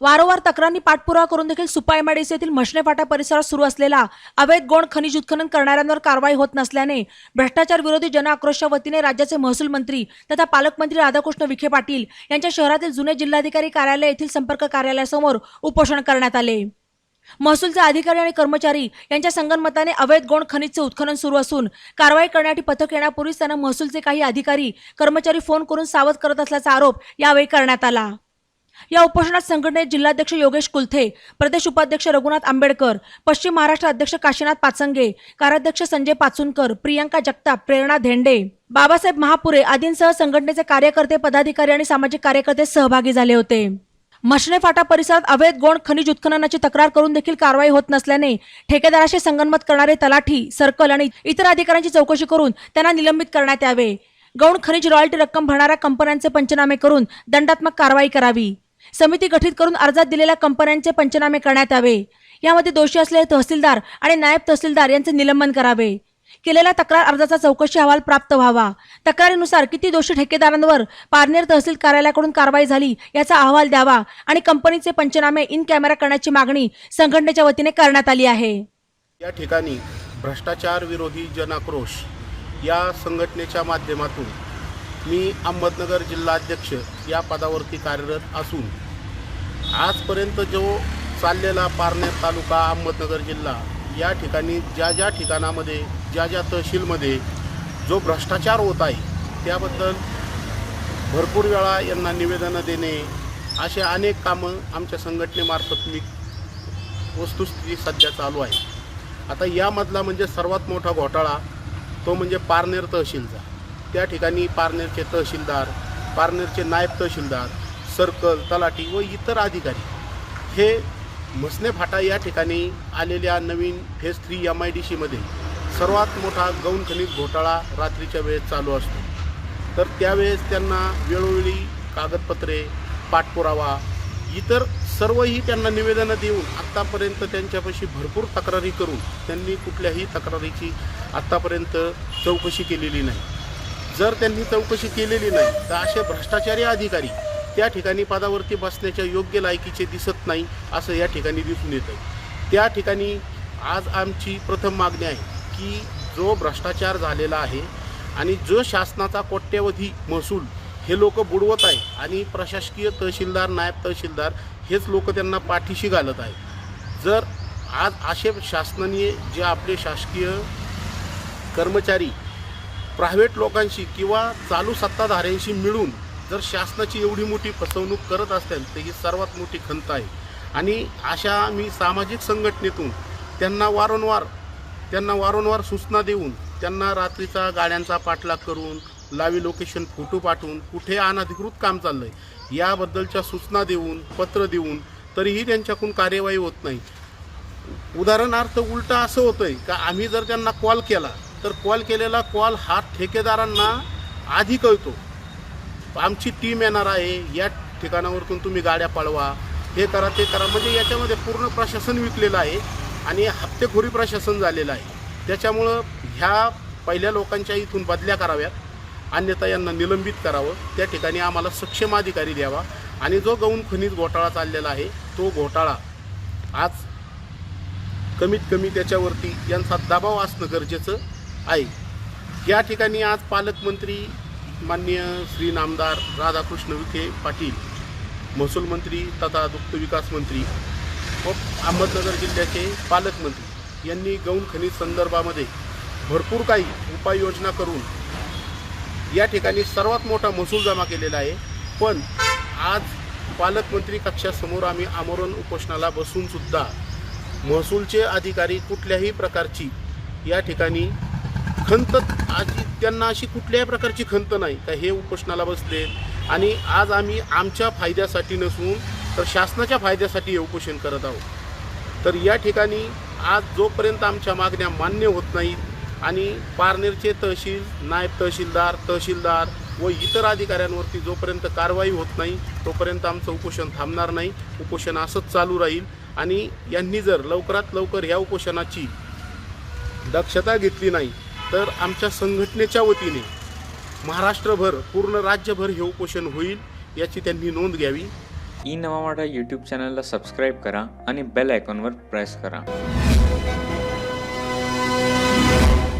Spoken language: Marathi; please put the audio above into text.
वारंवार तक्रारी पाठपुरावा करून देखील सुपा एमआयडीसी येथील मशने फाटा परिसरात सुरू असलेला अवैध गोण खनिज उत्खनन करणाऱ्यांवर कारवाई होत नसल्याने भ्रष्टाचार विरोधी जनआक्रोशच्या वतीने राज्याचे महसूल मंत्री तथा पालकमंत्री राधाकृष्ण विखे पाटील यांच्या शहरातील जुने जिल्हाधिकारी कार्यालय येथील संपर्क कार्यालयासमोर उपोषण करण्यात आले. महसूलचे अधिकारी आणि कर्मचारी यांच्या संगनमताने अवैध गोण खनिजचे उत्खनन सुरू असून कारवाई करण्यासाठी पथक येण्यापूर्वीच त्यांना महसूलचे काही अधिकारी कर्मचारी फोन करून सावध करत असल्याचा आरोप यावेळी करण्यात आला. या उपोषणात संघटनेत जिल्हाध्यक्ष योगेश कुलथे प्रदेश उपाध्यक्ष रघुनाथ आंबेडकर पश्चिम महाराष्ट्र अध्यक्ष काशीनाथ पाचंगे कार्याध्यक्ष संजय पाचुनकर प्रियंका जगताप प्रेरणा धेंडे बाबासाहेब महापुरे आदींसह संघटनेचे कार्यकर्ते पदाधिकारी आणि सामाजिक कार्यकर्ते सहभागी झाले होते. मशने फाटा परिसरात अवैध गोंड खनिज उत्खननाची तक्रार करून देखील कारवाई होत नसल्याने ठेकेदाराशी संगनमत करणारे तलाठी सर्कल आणि इतर अधिकाऱ्यांची चौकशी करून त्यांना निलंबित करण्यात यावे. गौण खनिज रॉयल्टी रक्कम भरणाऱ्या कंपन्यांचे पंचनामे करून दंडात्मक कारवाई करावी. समिती गठीत करून अर्जात दिलेल्या कंपन्यांचे पंचनामे करण्यात यावे. यामध्ये दोषी असलेले तहसीलदार आणि नायब तहसीलदार यांचे निलंबन करावे. केलेल्या तक्रार अर्जाचा चौकशी अहवाल प्राप्त व्हावा. तक्रारीनुसार किती दोषी ठेकेदारांवर पारनेर तहसील कार्यालयाकडून कारवाई झाली याचा अहवाल द्यावा आणि कंपनीचे पंचनामे इन कॅमेरा करण्याची मागणी संघटनेच्या वतीने करण्यात आली आहे. या ठिकाणी भ्रष्टाचार विरोधी जनाक्रोश या संघटनेच्या माध्यमातून मी अहमदनगर जिल्हाध्यक्ष या पदावरती कार्यरत असून आजपर्यंत जो चाललेला पारनेर तालुका अहमदनगर जिल्हा या ठिकाणी ज्या ज्या ठिकाणामध्ये ज्या ज्या तहसीलमध्ये जो भ्रष्टाचार होत आहे त्याबद्दल भरपूर वेळा यांना निवेदनं देणे असे अनेक कामं आमच्या संघटनेमार्फत मी वस्तुस्थिती सध्या चालू आहे. आता यामधला म्हणजे सर्वात मोठा घोटाळा तो म्हणजे पारनेर तहसीलचा. त्या ठिकाणी पारनेरचे तहसीलदार पारनेरचे नायब तहसीलदार सर्कल तलाठी व इतर अधिकारी हे म्हसने फाटा या ठिकाणी आलेल्या नवीन phase three M I D सीमध्ये सर्वात मोठा गौण खनिज घोटाळा रात्रीच्या वेळेस चालू असतो. तर त्यावेळेस त्यांना वेळोवेळी कागदपत्रे पाठपुरावा इतर सर्वही त्यांना निवेदनं देऊन आत्तापर्यंत त्यांच्यापाशी भरपूर तक्रारी करून त्यांनी कुठल्याही तक्रारीची आत्तापर्यंत चौकशी केलेली नाही. जर त्यांनी चौकशी केलेली नाही तर असे भ्रष्टाचारी अधिकारी त्या ठिकाणी पदावरती बसण्याच्या योग्य लायकीचे दिसत नाही असं या ठिकाणी दिसून येतं त्या ठिकाणी आज आमची प्रथम मागणी आहे की जो भ्रष्टाचार झालेला आहे आणि जो शासनाचा कोट्यवधी महसूल हे लोक बुडवत आहे आणि प्रशासकीय तहसीलदार नायब तहसीलदार हेच लोक त्यांना पाठीशी घालत आहे जर आज असे शासनाने जे आपले शासकीय कर्मचारी प्रायव्हेट लोकांशी किंवा चालू सत्ताधाऱ्यांशी मिळून जर शासनाची एवढी मोठी फसवणूक करत असतील तर ही सर्वात मोठी खंत आहे. आणि अशा मी सामाजिक संघटनेतून त्यांना वारंवार त्यांना वारंवार सूचना देऊन त्यांना रात्रीचा गाड्यांचा पाठलाग करून लावी लोकेशन फोटो पाठवून कुठे अनधिकृत काम चाललं आहे याबद्दलच्या सूचना देऊन पत्र देऊन तरीही त्यांच्याकडून कार्यवाही होत नाही. उदाहरणार्थ उलटा असं होतं आहे का आम्ही जर त्यांना कॉल केला तर कॉल केलेला कॉल हा ठेकेदारांना आधी कळतो. आमची टीम येणार आहे या ठिकाणावरतून तुम्ही गाड्या पळवा हे करा ते करा. म्हणजे याच्यामध्ये पूर्ण प्रशासन विकलेलं आहे आणि हप्तेखोरी प्रशासन झालेलं आहे. त्याच्यामुळं ह्या पहिल्या लोकांच्या इथून बदल्या कराव्यात. अन्यथा यांना निलंबित करावं. त्या ठिकाणी आम्हाला सक्षम अधिकारी द्यावा. आणि जो गौण खनिज घोटाळा चाललेला आहे तो घोटाळा आज कमीत कमी त्याच्यावरती यांचा दबाव असणं गरजेचं. आहे या ठिकाणी आज पालकमंत्री माननीय श्री नामदार राधाकृष्ण विखे पाटील महसूल मंत्री तथा दुग्धविकास मंत्री व अहमदनगर जिल्ह्याचे पालकमंत्री यांनी गौण खनिज संदर्भामध्ये भरपूर काही उपाययोजना करून या ठिकाणी सर्वात मोठा महसूल जमा केलेला आहे. पण आज पालकमंत्री कक्षासमोर आम्ही आमरण उपोषणाला बसूनसुद्धा महसूलचे अधिकारी कुठल्याही प्रकारची या ठिकाणी खंत आज त्यांना अशी कुठल्याही प्रकारची खंत नाही. का हे उपोषणाला बसले. आणि आज आम्ही आमच्या फायद्यासाठी नसून तर शासनाच्या फायद्यासाठी हे उपोषण करत आहोत. तर या ठिकाणी आज जोपर्यंत आमच्या मागण्या मान्य होत नाहीत आणि पारनेरचे तहसील नायब तहसीलदार तहसीलदार व इतर अधिकाऱ्यांवरती जोपर्यंत कारवाई होत नाही तोपर्यंत आमचं उपोषण थांबणार नाही. उपोषण असंच चालू राहील. आणि यांनी जर लवकरात लवकर ह्या उपोषणाची दक्षता घेतली नाही तर आमच्या संघटनेच्या वतीने महाराष्ट्रभर पूर्ण राज्यभर हे उपोषण होईल याची त्यांनी नोंद घ्यावी. ई नवा मराठा यूट्यूब चॅनलला सबस्क्राईब करा आणि बेल आयकॉनवर प्रेस करा.